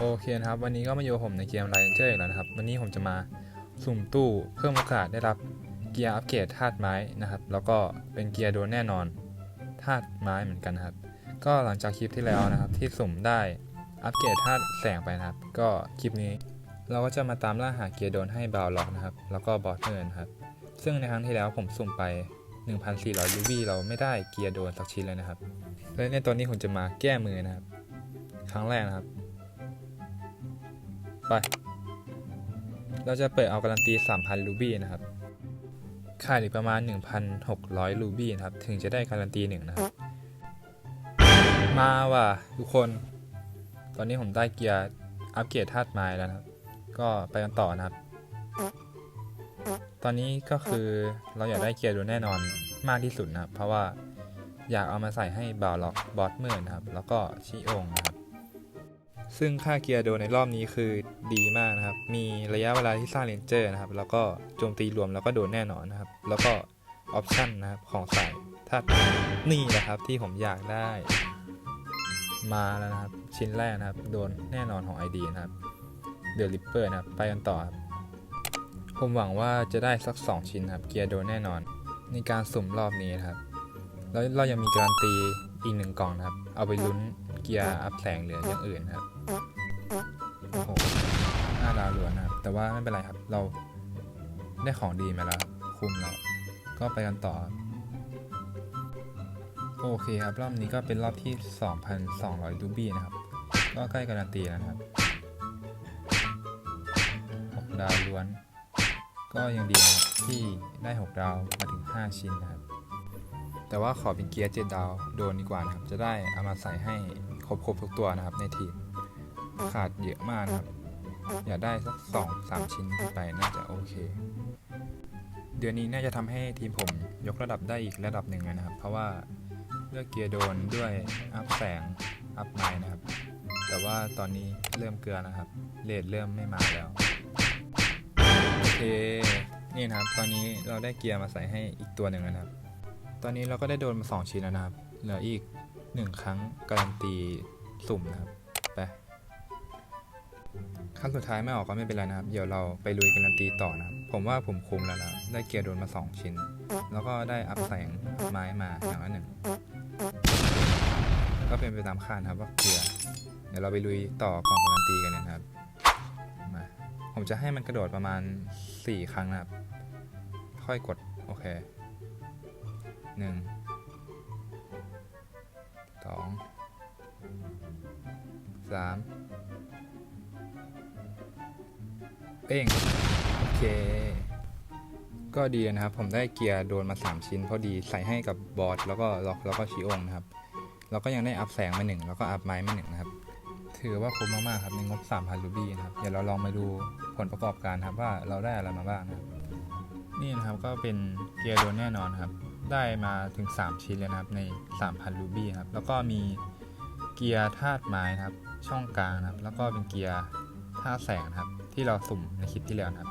โอเคนะครับ วันนี้ก็มาอยู่ผมในเกม r รเจอร์แล้วนะครับ วันนี้ผมจะมาสุ่มตู้เพิ่มโอกาสได้รับเกียร์อัปเกรดธาตุไม้นะครับ แล้วก็เป็นเกียร์โดนแน่นอนธาตุไม้เหมือนกันนครับ ก็หลังจากคลิปที่แล้วนะครับ ที่สุ่มได้อัปเกรดธาตุแสงไปนะครับ ก็คลิปนี้ เราก็จะมาตามล่าหาเกียร์โดนให้บาวล็อกนะครับ แล้วก็บอสเมอร์นครับ ซึ่งในครั้งที่แล้วผมสุ่มไป 1,400ยูวีเราไม่ได้เกียร์โดนสักชิ้นเลยนะครับและในตอนนี้ผมจะมาแก้มือนะครับ ครั้งแรกนะครับ ไป เราจะเปิดเอาการันตี 3,000 รูบี้นะครับขาดอีกประมาณ 1,600 รูบี้นะครับ ถึงจะได้การันตีหนึ่งนะครับ มาว่ะทุกคน ตอนนี้ผมได้เกียร์อัปเกรดธาตุไม้แล้วนะครับ ก็ไปกันต่อนะครับ ตอนนี้ก็คือเราอยากได้เกียร์ดูแน่นอนมากที่สุดนะครับ เพราะว่าอยากเอามาใส่ให้บาวล็อกบอสเมอร์นะครับ แล้วก็ชิองนะครับ ซึ่งค่าเกียร์โดนในรอบนี้คือดีมากนะครับ มีระยะเวลาที่สร้างเลนเจอร์นะครับ แล้วก็โจมตีรวมแล้วก็โดนแน่นอนนะครับ แล้วก็ออปชั่นนะครับของสายธานี่แหละครับที่ผมอยากได้ มาแล้วนะครับ ชิ้นแรกนะครับ โดนแน่นอนของ ID นะครับเดอะริปเปอร์นะครับ ไปกันต่อครับ ผมหวังว่าจะได้สัก 2 ชิ้นครับ เกียร์โดนแน่นอน ในการสุ่มรอบนี้นะครับ แล้วเรายังมีการันตีอีกหนึ่งกล่องนะครับ เอาไปลุ้น เกียร์อัพแสงเหลืออย่างอื่นนะครับโอ้โหห้าดาวล้วนนะครับ แต่ว่าไม่เป็นไรครับ เราได้ของดีมาแล้วครับคุ้มแล้วก็ไปกันต่อครับโอเคครับ รอบนี้ก็เป็นรอบที่ 2,200 ดูบี้นะครับ ก็ใกล้การันตีแล้วนะครับ6ดาวล้วน ก็ยังดีนะครับที่ได้ 6 ดาวมาถึง 5 ชิ้นนะครับแต่ว่าขอเป็นเกียร์7ดาวโดนดีกว่านะครับ จะได้เอามาใส่ให้ ครบๆทุกตัวนะครับในทีม ขาดเยอะมากนะครับ อยากได้สักสองสามชิ้นขึ้นไปน่าจะโอเค เดือนนี้น่าจะทำให้ทีมผมยกระดับได้อีกระดับหนึ่งเลยนะครับ เพราะว่าเลือกเกียร์โดนด้วยอัพแสงอัพไมล์นะครับ แต่ว่าตอนนี้เริ่มเกลือนะครับเลทเริ่มไม่มาแล้วโอเคนี่นะครับ ตอนนี้เราได้เกียร์มาใส่ให้อีกตัวหนึ่งแล้วนะครับ ตอนนี้เราก็ได้โดนมา 2 ชิ้นแล้วนะครับ เหลืออีก 1ครั้งการันตีสุ่มนะครับไปขั้นสุดท้ายไม่ออกก็ไม่เป็นไรนะครับ เดี๋ยวเราไปลุยการันตีต่อนะครับ ผมว่าผมคุ้มแล้วนะได้เกียร์โดนมา 2 ชิ้น แล้วก็ได้อัพแสงไม้มาอย่างละหนึ่งก็เป็นไปตามคาดครับว่าเกียร์เดี๋ยวเราไปลุยต่อกล่องการันตีกันเลยนะครับมาผมจะให้มันกระโดดประมาณ 4 ครั้งนะครับ ค่อยกดโอเคหนึ่ง 3เป้งโอเค ก็ดีนะครับ ผมได้เกียร์โดนมา 3 ชิ้น พอดีใส่ให้กับบอสแล้วก็ล็อกแล้วก็ชิองนะครับ แล้วก็ยังได้อัพแสงมาหนึ่งแล้วก็อัพไม้มาหนึ่งนะครับ ถือว่าคุ้มมากๆครับในงบ3,000รูบี้นะครับ เดี๋ยวเราลองมาดูผลประกอบการครับว่าเราได้อะไรมาบ้างนะนี่นะครับก็เป็นเกียร์โดนแน่นอนครับ ได้มาถึง 3 ชิ้นเลยนะครับใน 3,000รูบี้ครับ แล้วก็มี เกียร์ธาตุไม้นะครับ ช่องกลางนะครับ แล้วก็เป็นเกียร์ธาตุแสงนะครับ ที่เราสุ่มในคลิปที่แล้วนะครับ